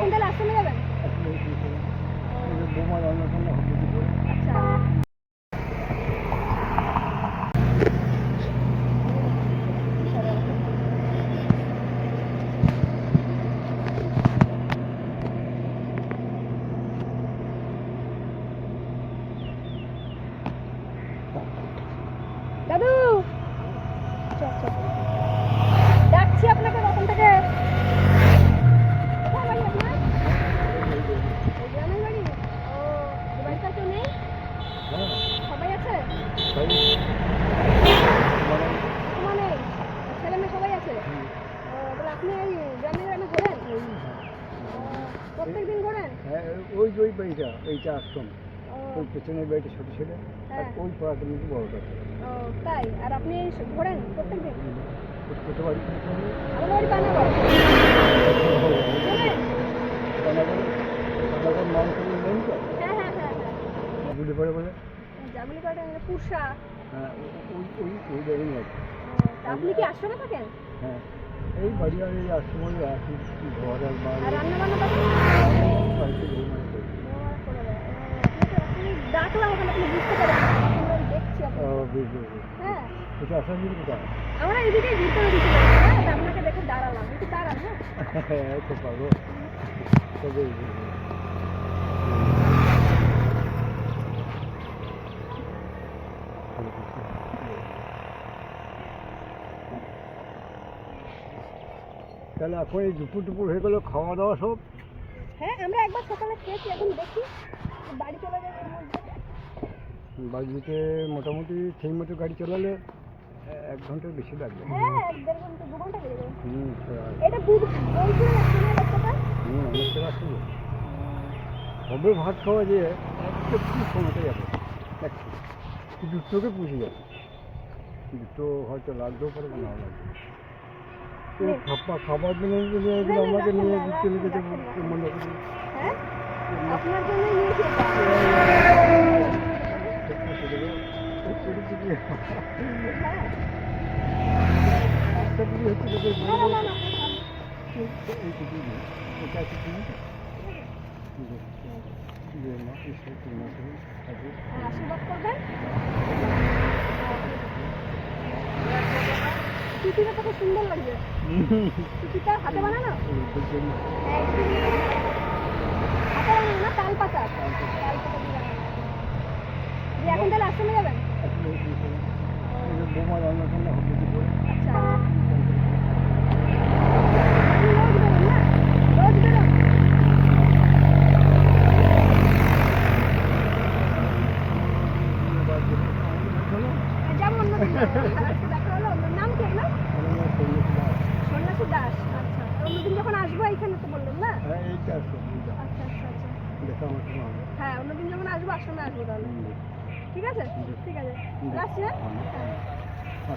এখন তাহলে করে? আচ্ছা দাদু। ডাকছি আপনাকে কখন থেকে কোথায় বাড়ি আপনার এই গ্রামের বাড়ি ও এই বাড়িতে আর কেউ নেই হ্যাঁ, সবাই আছে তাই মানে, তোমার নেই ছেলে মেয়ে সবাই আছে হুম, ও তাহলে আপনি এই গ্রামে গ্রামে ঘোরেন ওই, প্রত্যেক দিন ঘোরেন? হ্যাঁ, ওই ওই বাড়িটা এইটা আশ্রম ওই পেছনের বাড়িটা ছোট ছেলে আর হ্যাঁ। ওই পাড়াটা নাকি বড়টা তাই? আর আপনি ঘোরেন প্রত্যেক দিন? ছোট বাড়ি আমার বাড়ি পানাগড় পানাগড় পানাগড় নাম করে নেই তো। হ্যাঁ হ্যাঁ হ্যাঁ হ্যাঁ। গুলি পড়ে বলে? জাগুলি কাটা পুরসা হ্যাঁ ওই ওই আপনি কি আশ্রমে থাকেন? হ্যাঁ। এই বাড়ি আর এই আশ্রমে একই ঘর আর বাড়ি। বাড়িতে ঘুমায় ডাকলাম ওখানে আপনি বুঝতে পারেন দেখছি। হ্যাঁ এটা আসার দিন কোথায় আমরা এদিকে ঘুরতে বেরিয়েছিলাম হ্যাঁ। আপনাকে দেখে দাঁড়ালাম একটু দাঁড়ান হ্যাঁ এই তো পাবো তবে এই যে- তাহলে এখন এই দুপুর দুপুর হয়ে গেলো খাওয়া দাওয়া সব। হ্যাঁ আমরা একবার সকালে খেয়েছি এখন দেখি বাড়ি চলে যাবে বাড়িতে মোটামুটি সেই মতো গাড়ি চালালে এক ঘণ্টার বেশি লাগবে। হ্যাঁ এক দেড় ঘণ্টা দু ঘণ্টা লেগে যাবে। হুম এটা বুধ বলছিল না রাস্তাটা হুম অনেকটা আসবে হবে ভাত খাওয়া যে একটু সময়তে যাবে। একটু দুটোকে পুষে যাবে। দুটো হয়তো লাগতেও পারে নাও লাগবে নে। খাবার যদি এগুলো আমাকে নিয়ে চলে যেতে মনে হ্যাঁ? আপনার। হ্যাঁ। আশীর্বাদ করবেন। টুপিটা তো খুব সুন্দর লাগছে। টুপিটা হাতে না? তাল পাতা তাল এখন তাহলে আশ্রমে যাবেন? বোমা রান্না আপনি রোজ বেরোন না রোজ বেরোন যাব অন্যদিন যাব। আজকে দেখা হলো অন্য নাম কি এগুলো সন্ন্যাসী দাস আচ্ছা অন্যদিন যখন আসব এইখানে তো বললাম না? হ্যাঁ এইটা আচ্ছা আচ্ছা আচ্ছা। দেখা আমার কোনো হ্যাঁ অন্যদিন যখন আসব আশ্রমে আসব তাহলে। ঠিক আছে? ঠিক আছে। রাখছি হ্যাঁ? হ্যাঁ